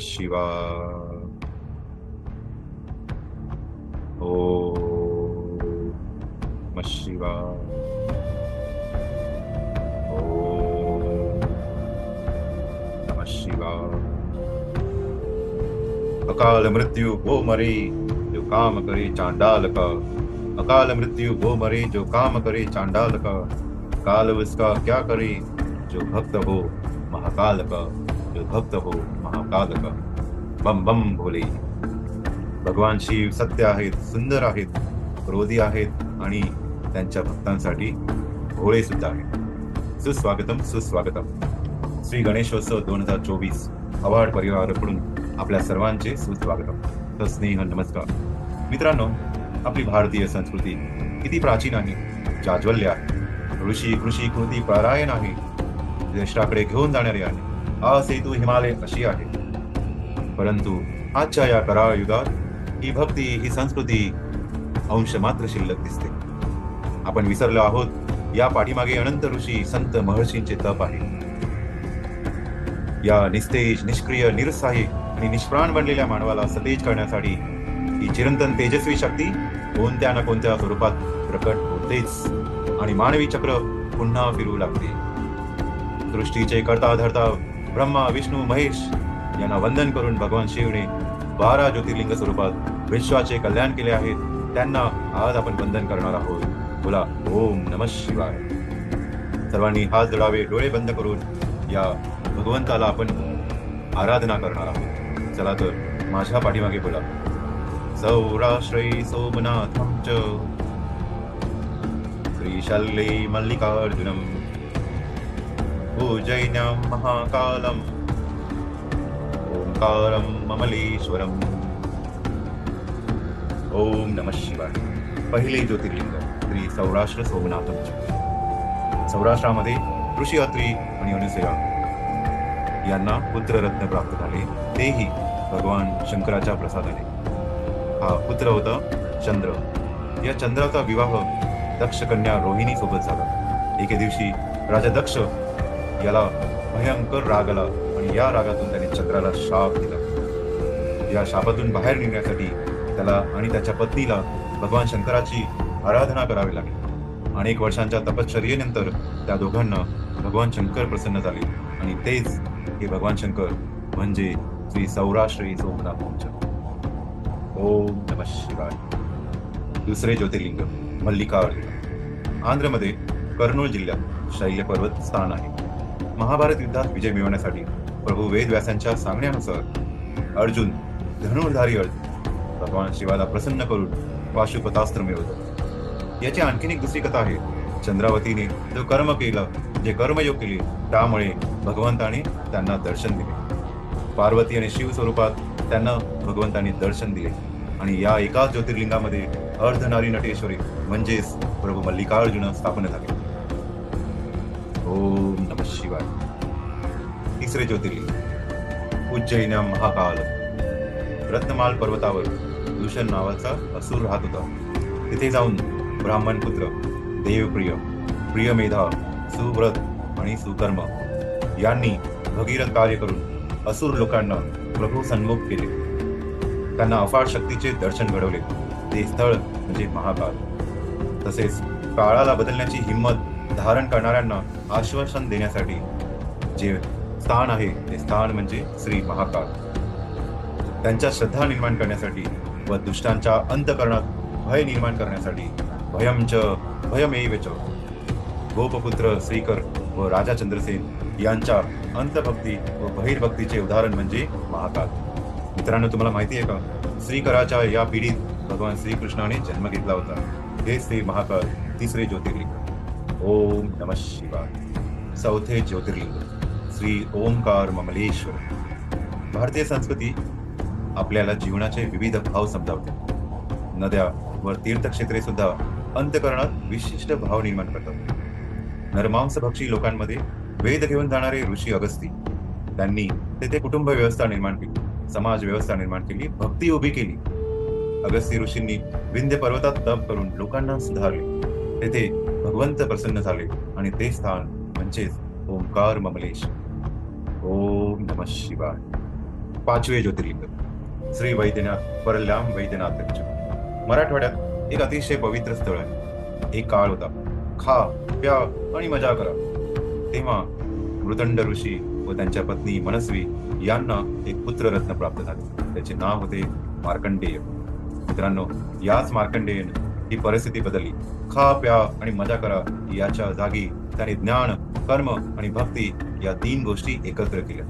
नमः शिवाय अकाल मृत्यु वो मरे, जो काम करे चांडाल का। अकाल मृत्यु वो मरे, जो काम करे चांडाल का। काल उसका क्या करे, जो भक्त हो, महाकाल का। जो भक्त हो महाकाल बम बम भोले. भगवान शिव सत्य आहेत सुंदर आहेत क्रोधी आहेत आणि त्यांच्या भक्तांसाठी भोळे सुद्धा आहेत. सुस्वागतम सुस्वागतम. श्री गणेशोत्सव दोन हजार चोवीस अवार्ड परिवाराकडून आपल्या सर्वांचे सुस्वागतम. तर स्नेह नमस्कार. मित्रांनो आपली भारतीय संस्कृती किती प्राचीन आहे जाज्वल्य आहे. ऋषी कृषी कृती पारायण आहे. ज्येष्ठाकडे घेऊन जाणारे आहे. आ हिमालय अशी आहे. परंतु आजच्या या कराळ युगात ही भक्ती ही संस्कृती अंश मात्र शिल्लक दिसते. आपण विसरलो आहोत या पाठीमागे अनंत ऋषी संत महर्षींचे तप आहे. या निस्तेज निष्क्रिय निरुत्साही आणि निष्प्राण बनलेल्या मानवाला सतेज करण्यासाठी ही चिरंतन तेजस्वी शक्ती कोणत्या ना कोणत्या स्वरूपात प्रकट होतेच आणि मानवी चक्र पुन्हा फिरू लागते. सृष्टीचे करता धरता ब्रह्मा विष्णू महेश यांना वंदन करून भगवान शिवने बारा ज्योतिर्लिंग स्वरूपात विश्वाचे कल्याण केले आहे त्यांना आज आपण वंदन करणार आहोत. बोला ओम नम शिवाय. सर्वांनी हात जोडावे डोळे बंद करून या भगवंताला आपण आराधना करणार आहोत. चला तर माझ्या पाठीमागे बोला. सौराष्ट्रै सोमनाथं च. श्रीशल्ये मल्लिकार्जुनम् उज्जैन्यां महाकालम् ओंकारं ममलेश्वरम्। ओम नमः शिवाय। पहिले ज्योतिर्लिंग श्री सौराष्ट्र सोमनाथ। सौराष्ट्रामध्ये ऋषी अत्री आणि अनुसया यांना पुत्ररत्न प्राप्त झाले. तेही भगवान शंकराच्या प्रसादाने. हा पुत्र होता चंद्र. या चंद्राचा विवाह दक्ष कन्या रोहिणी सोबत झाला. एके दिवशी राजा दक्ष याला भयंकर राग आला आणि या रागातून त्याने चक्राला शाप दिला. या शापातून बाहेर निघण्यासाठी त्याला आणि त्याच्या पत्नीला भगवान शंकराची आराधना करावी लागली. अनेक वर्षांच्या तपश्चर्येनंतर त्या दोघांना भगवान शंकर प्रसन्न झाले आणि तेच हे भगवान शंकर म्हणजे श्री सौराश्री सोमनाथ पंच ओम नम शिवाय. दुसरे ज्योतिर्लिंग मल्लिकार्जुन. आंध्रमध्ये कर्नूल जिल्ह्यात शैल्य पर्वत स्थान आहे. महाभारत युद्धात विजय मिळवण्यासाठी प्रभू वेदव्यासांच्या सांगण्यानुसार अर्जुन धनुर्धारी अर्जुन भगवान शिवाला प्रसन्न करून पाशुपतास्त्र मिळवतो. याची आणखीन एक दुसरी कथा आहे. चंद्रावतीने जो कर्म केलं जे कर्मयोग केले त्यामुळे भगवंताने त्यांना दर्शन दिले. पार्वती आणि शिव स्वरूपात त्यांना भगवंताने दर्शन दिले. आणि या एकाच ज्योतिर्लिंगामध्ये अर्धनारी नटेश्वरी म्हणजेच प्रभू मल्लिकार्जुन स्थापन झाले. ओम नम शिवाय तिसरे ज्योतिर्लिंग उज्जैन्या महाकाल रत्नमाल पर्वतावर दूषण नावाचा असुर राहत होता तिथे जाऊन ब्राह्मण पुत्र देवप्रिय प्रियमेधा सुव्रत आणि सुकर्म यांनी भगीरथ कार्य करून असुर लोकांना प्रभू सन्मुख केले त्यांना अफाट शक्तीचे दर्शन घडवले ते स्थळ म्हणजे महाकाल तसेच काळाला बदलण्याची हिंमत धारण करणाऱ्यांना आश्वासन देण्यासाठी जे स्थान आहे ते स्थान म्हणजे श्री महाकाल. त्यांच्या श्रद्धा निर्माण करण्यासाठी व दुष्टांच्या अंतकरणात भय निर्माण करण्यासाठी भयमच भयमेवच गोपपुत्र श्रीकर व राजा चंद्रसेन यांच्या अंतभक्ती व बहिर्भक्तीचे उदाहरण म्हणजे महाकाल. मित्रांनो तुम्हाला माहिती आहे का? श्रीकराच्या या पिढीत भगवान श्रीकृष्णाने जन्म घेतला होता. हे श्री महाकाल तिसरे ज्योतिर्लिंग. ओम नम शिवाय। चौथे ज्योतिर्लिंग। श्री ओंकार ममलेश्वर। भारतीय संस्कृती आपल्याला जीवनाचे विविध भाव समजावते. नद्या व तीर्थक्षेत्रे सुद्धा अंतकरणात विशिष्ट भाव निर्माण करतात. नरमांसभक्षी लोकांमध्ये वेद घेऊन जाणारे ऋषी अगस्ती त्यांनी तेथे कुटुंब व्यवस्था निर्माण केली समाज व्यवस्था निर्माण केली भक्ती उभी केली. अगस्ती ऋषींनी विंध्य पर्वतात तप करून लोकांना सुधारले. तेथे भगवंत प्रसन्न झाले आणि ते स्थान म्हणजेच ओंकार ममलेश. ओम नम शिवाय. पाचवे ज्योतिर्लिंग. श्री वैद्यनाथ परल्याम वैद्यनाथ मराठवाड्यात एक अतिशय पवित्र स्थळ आहे. एक काळ होता. खा प्या आणि मजा करा. तेव्हा मृदंड ऋषी व त्यांच्या पत्नी मनस्वी यांना एक पुत्ररत्न प्राप्त झाले. त्याचे नाव होते मार्कंडेय. मित्रांनो याच मार्कंडेयन ही परिस्थिती बदलली. खा प्या आणि मजा करा. याच्या जागी त्याने ज्ञान कर्म आणि भक्ती या तीन गोष्टी एकत्र केल्या.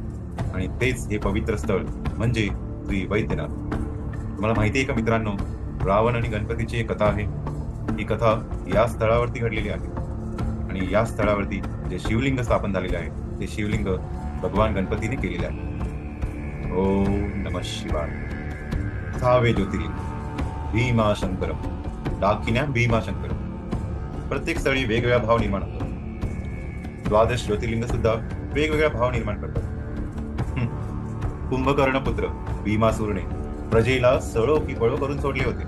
आणि तेच हे पवित्र स्थळ म्हणजे श्री वैद्यनाथ. तुम्हाला माहिती आहे का मित्रांनो रावण आणि गणपतीची एक कथा आहे. ही कथा या स्थळावरती घडलेली आहे. आणि या स्थळावरती जे शिवलिंग स्थापन झालेले आहे ते शिवलिंग भगवान गणपतीने केलेले आहे. ओम नम शिवाय. सहावे ज्योतिर्लिंग. भीमा शंकरम डाकिन्या भीमाशंकर. प्रत्येक स्थळी वेगवेगळा भाव निर्माण होतो द्वादश ज्योतिर्लिंग सुद्धा वेगवेगळा भाव निर्माण करतात. कुंभकर्ण पुत्र भीमासूरने प्रजेला सळो की पळो करून सोडले होते.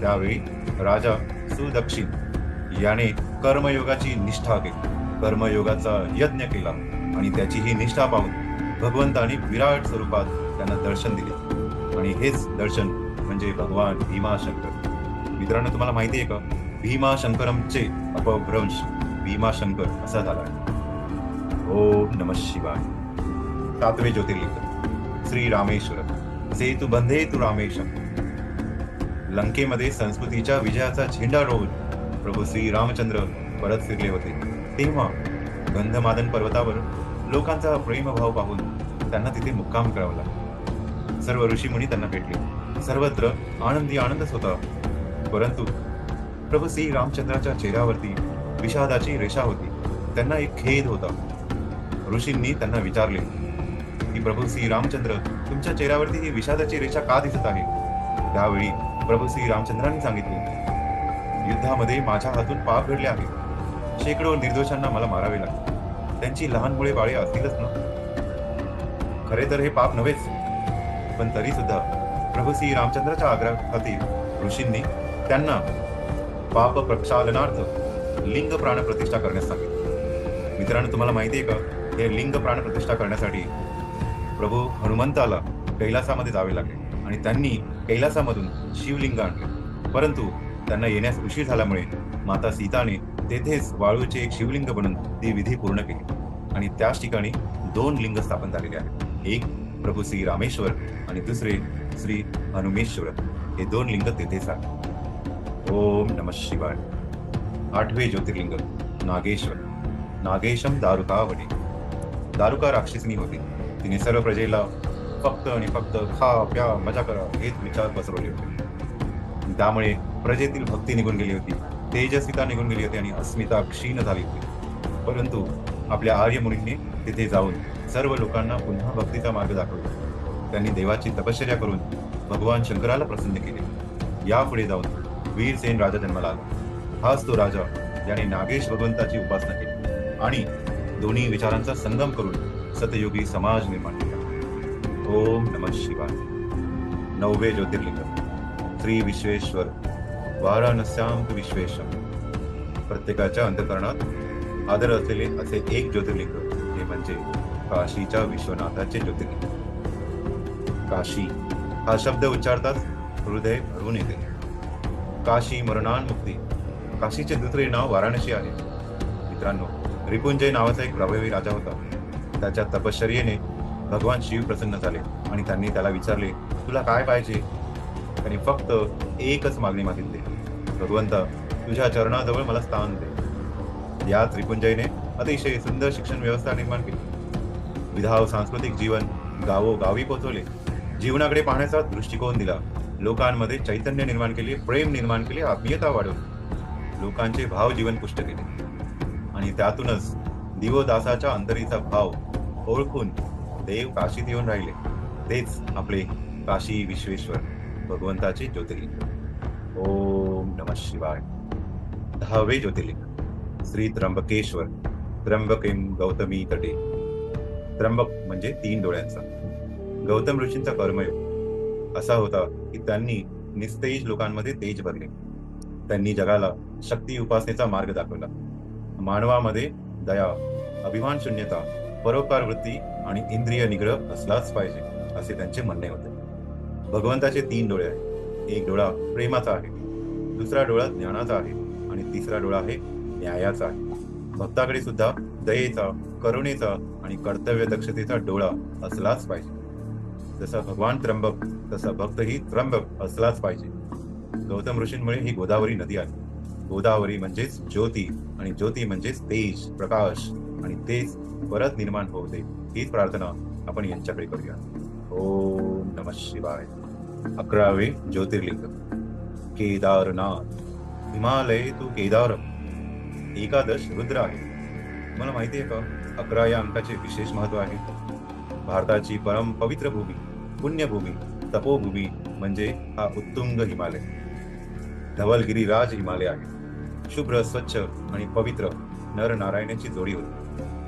त्यावेळी राजा सुदक्षिण याने कर्मयोगाची निष्ठा केली. कर्मयोगाचा यज्ञ केला आणि त्याची ही निष्ठा पाहून भगवंताने विराट स्वरूपात त्यांना दर्शन दिले. आणि हेच दर्शन म्हणजे भगवान भीमाशंकर. मित्रांनो तुम्हाला माहिती आहे का? भीमाशंकरमचे अपभ्रंश भीमाशंकर असा झाला. ओ ओम नम शिवाय. सातवे ज्योतिर्लिंग. श्री रामेश्वर सेतु बंधे तू रामेशम. लंकेमध्ये संस्कृतीच्या विजयाचा झेंडा रोवून प्रभू श्री रामचंद्र परत फिरले होते. तेव्हा गंधमादन पर्वतावर लोकांचा प्रेमभाव पाहून त्यांना तिथे मुक्काम करावा लागला. सर्व ऋषीमुनी त्यांना भेटले. सर्वत्र आनंदी आनंदच होता. परंतु प्रभू श्री रामचंद्राच्या चेहऱ्यावरती विषादाची रेषा होती. त्यांना एक खेद होता. ऋषींनी त्यांना विचारले की प्रभू श्री रामचंद्र तुमच्या चेहऱ्यावरती ही विषादाची रेषा का दिसत आहे? त्यावेळी प्रभू श्री रामचंद्रांनी सांगितले युद्धामध्ये माझ्या हातून पाप घडले आहे. शेकडो निर्दोषांना मला मारावे लागले त्यांची लहान मुळे बाळे असतीलच ना? खरे तर हे पाप नव्हेच. पण तरी सुद्धा प्रभू श्री रामचंद्राच्या आग्रहातील ऋषींनी त्यांना पाप प्रक्षालनार्थ लिंग प्राण प्रतिष्ठा करण्यास सांगितले. मित्रांनो तुम्हाला माहिती आहे का? हे लिंग प्राण प्रतिष्ठा करण्यासाठी प्रभू हनुमंताला कैलासामध्ये जावे लागले आणि त्यांनी कैलासामधून शिवलिंग आणले. परंतु त्यांना येण्यास उशीर झाल्यामुळे माता सीताने तेथेच वाळूचे एक शिवलिंग बनून ती विधी पूर्ण केली. आणि त्याच ठिकाणी दोन लिंग स्थापन झालेले आहेत. एक प्रभू श्री रामेश्वर आणि दुसरे श्री हनुमेश्वर. हे दोन लिंग तेथेच आहेत. ओम नम शिवाय. आठवे ज्योतिर्लिंग नागेश्वर. नागेशम दारुकावडे. दारुका राक्षसिनी होती. तिने सर्व प्रजेला फक्त आणि फक्त खा प्या मजा करा हेच विचार पसरवले होते. त्यामुळे प्रजेतील भक्ती निघून गेली होती. तेजस्विता निघून गेली होती आणि अस्मिता क्षीण झाली होती. परंतु आपल्या आर्य मुनींनी तिथे जाऊन सर्व लोकांना पुन्हा भक्तीचा मार्ग दाखवला. त्यांनी देवाची तपश्चर्या करून भगवान शंकराला प्रसन्न केले. यापुढे जाऊन वीरसेन राजा जन्माला आला. हाच तो राजा ज्याने नागेश भगवंताची उपासना केली आणि दोन्ही विचारांचा संगम करून सतयुगी समाज निर्माण केला. ओम नम शिवाय. नववे ज्योतिर्लिंग. श्री विश्वेश्वर वाराणस्याम विश्वेश्वर प्रत्येकाच्या अंतकरणात आदर असलेले असे एक ज्योतिर्लिंग हे म्हणजे काशीच्या विश्वनाथाचे ज्योतिर्लिंग. काशी हा शब्द उच्चारताच हृदय भरून येते. काशी मरणान मुक्ती. काशीचे दुसरे नाव वाराणसी आहे. मित्रांनो रिपुंजय नावाचा एक प्रभावी राजा होता. त्याच्या तपश्चर्येने भगवान शिव प्रसन्न झाले आणि त्यांनी त्याला विचारले तुला काय पाहिजे? त्यांनी फक्त एकच मागणी मागितली. भगवंता तुझ्या चरणाजवळ मला स्थान दे. या त्रिपुंजयने अतिशय सुंदर शिक्षण व्यवस्था निर्माण केली. विधाव सांस्कृतिक जीवन गावोगावी पोहोचवले. जीवनाकडे पाहण्याचा दृष्टिकोन दिला. लोकांमध्ये चैतन्य निर्माण केले प्रेम निर्माण केले आत्मीयता वाढवली. लोकांचे भाव जीवन पुष्ट केले. आणि त्यातूनच दिवोदासाच्या अंतरीचा भाव ओळखून देव काशीत येऊन राहिले. तेच आपले काशी विश्वेश्वर भगवंताचे ज्योतिर्लिंग. ओम नम शिवाय. दहावे ज्योतिर्लिंग. श्री त्र्यंबकेश्वर. त्र्यंबकेम गौतमी तटे. त्र्यंबक म्हणजे तीन डोळ्यांचा. गौतम ऋषींचा कर्मयोग. असा होता की त्यांनी निस्तेज लोकांमध्ये तेज भरले. त्यांनी जगाला शक्ती उपासनेचा मार्ग दाखवला. मानवामध्ये दया अभिमान शून्यता परोपकार वृत्ती आणि इंद्रिय निग्रह असलाच पाहिजे असे त्यांचे म्हणणे होते. भगवंताचे तीन डोळे आहेत. एक डोळा प्रेमाचा आहे दुसरा डोळा ज्ञानाचा आहे आणि तिसरा डोळा आहे न्यायाचा आहे. भक्ताकडे सुद्धा दयेचा करुणेचा आणि कर्तव्य दक्षतेचा डोळा असलाच पाहिजे. जसा भगवान त्र्यंबक तसा भक्तही त्र्यंबक असलाच पाहिजे. गौतम ऋषींमुळे ही गोदावरी नदी आहे. गोदावरी म्हणजेच ज्योती आणि ज्योती म्हणजेच तेज प्रकाश आणि तेज परत निर्माण होऊ दे हीच प्रार्थना आपण यांच्याकडे करूया. ओम नम शिवाय. अकरावे ज्योतिर्लिंग. केदारनाथ. हिमालय तू केदार एकादश रुद्र आहे. मला माहिती आहे का? अकरा या अंकाचे विशेष महत्त्व आहे. भारताची परम पवित्र भूमी. पुण्यभूमी तपोभूमी म्हणजे हा उत्तुंग हिमालय. धवलगिरी राज हिमालय आहे. शुभ्र स्वच्छ आणि पवित्र नर नारायणाची जोडी होती.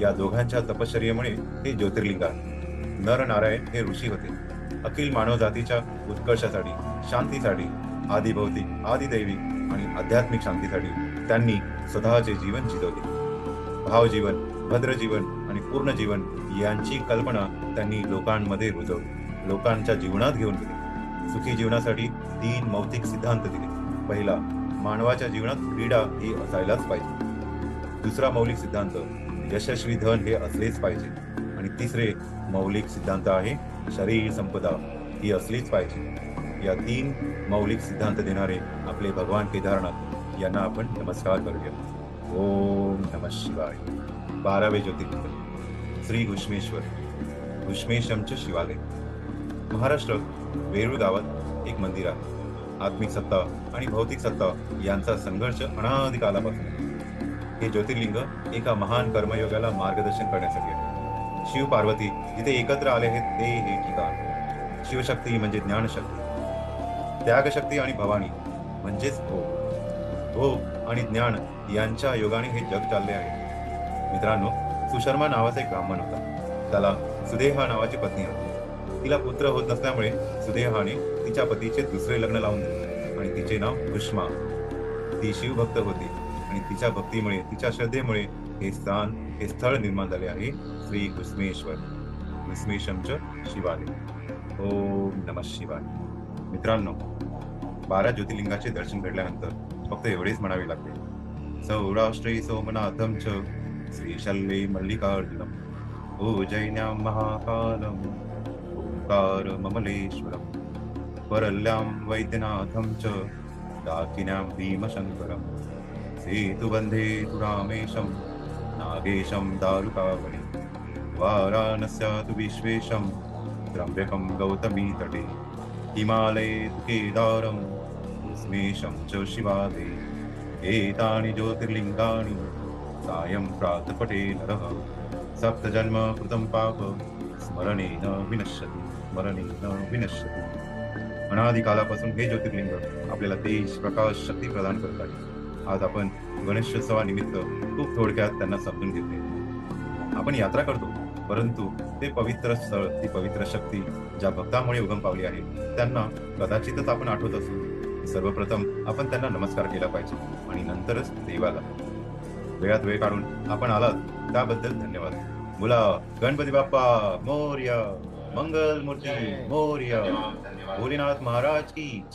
या दोघांच्या तपश्चर्येमुळे हे ज्योतिर्लिंग आहे. नर नारायण हे ऋषी होते. अखिल मानव जातीच्या उत्कर्षासाठी शांतीसाठी आदिभौतिक आदिदैविक आणि आध्यात्मिक शांतीसाठी त्यांनी स्वतःचे जीवन जिजवले. भावजीवन भद्रजीवन आणि पूर्ण जीवन यांची कल्पना त्यांनी लोकांमध्ये रुजवली. लोकांच्या जीवनात घेऊन गेली. सुखी जीवनासाठी तीन मौतिक सिद्धांत दिले. पहिला मानवाच्या जीवनात क्रीडा ही असायलाच पाहिजे. दुसरा मौलिक सिद्धांत यशस्वी धन हे असलेच पाहिजे. आणि तिसरे मौलिक सिद्धांत आहे शरीर संपदा ही असलीच पाहिजे. या तीन मौलिक सिद्धांत देणारे आपले भगवान केदारनाथ यांना आपण नमस्कार करूया. ओम नम शिवाय. बारावे ज्योतिर्लिंग. श्री घुष्मेश्वर. घुष्मेशमचे शिवालय. महाराष्ट्र वेरूळ गावात एक मंदिर आहे. आत्मिक सत्ता आणि भौतिक सत्ता यांचा संघर्ष अनाधिक कालापासून हे ज्योतिर्लिंग एका महान कर्मयोगाला मार्गदर्शन करण्यासाठी शिव पार्वती जिथे एकत्र आले आहेत ते हे ठिकाण शिवशक्ती म्हणजे ज्ञानशक्ती. त्यागशक्ती आणि भवानी म्हणजेच भोग. भोग आणि ज्ञान यांच्या योगाने हे जग चालले आहे. मित्रांनो सुशर्मा नावाचा एक ब्राह्मण होता. त्याला सुदेहा नावाची पत्नी होती. तिला पुत्र होत नसल्यामुळे सुदेहाने तिच्या पतीचे दुसरे लग्न लावून दिले. आणि तिचे नाव भुष्मा. ती शिवभक्त होती आणि तिच्या भक्तीमुळे तिच्या श्रद्धेमुळे हे स्थान हे स्थळ निर्माण झाले आहे श्री घुस्मेश्वर घुस्मेशमच शिवालय. ओम नम शिवाय. मित्रांनो बारा ज्योतिर्लिंगाचे दर्शन घडल्यानंतर फक्त एवढेच म्हणावे लागते. सौराष्ट्रे सोमनाथम च श्रीशल्ये मल्लिकार्जुनम उजैन्यां महाकालम. ओंकार ममलेश्वरम परल्यां वैद्यनाथं च डाकिन्यां भीमशङ्करं सेतुबन्धे तु रामेशं नागेशं दारुकावणे वाराणस्यातु विश्वेशं त्र्यम्बकं गौतमीतटे हिमालये तु केदारं स्मेशं च शिवादे एतानि ज्योतिर्लिङ्गानि सायं प्रातपटे नरः सप्तजन्म कृतं पाप स्मरणेन विनश्यति। स्मरणी विनश्यति अनादी कालापासून हे ज्योतिर्लिंग आपल्याला तेज प्रकाश शक्ती प्रदान करत आहे आज आपण गणेशोत्सवानिमित्त खूप थोडक्यात त्यांना समजून घेतले. आपण यात्रा करतो परंतु ते पवित्र स्थळ ती पवित्र शक्ती ज्या भक्तामुळे उगम पावली आहे त्यांना कदाचितच आपण आठवत असू. सर्वप्रथम आपण त्यांना नमस्कार केला पाहिजे आणि नंतरच देवाला. वेळात वेळ काढून आपण आलात त्याबद्दल धन्यवाद. मुला गणपती बाप्पा मोर्या. मंगल मूर्ती मोर्या भोलेनाथ महाराज की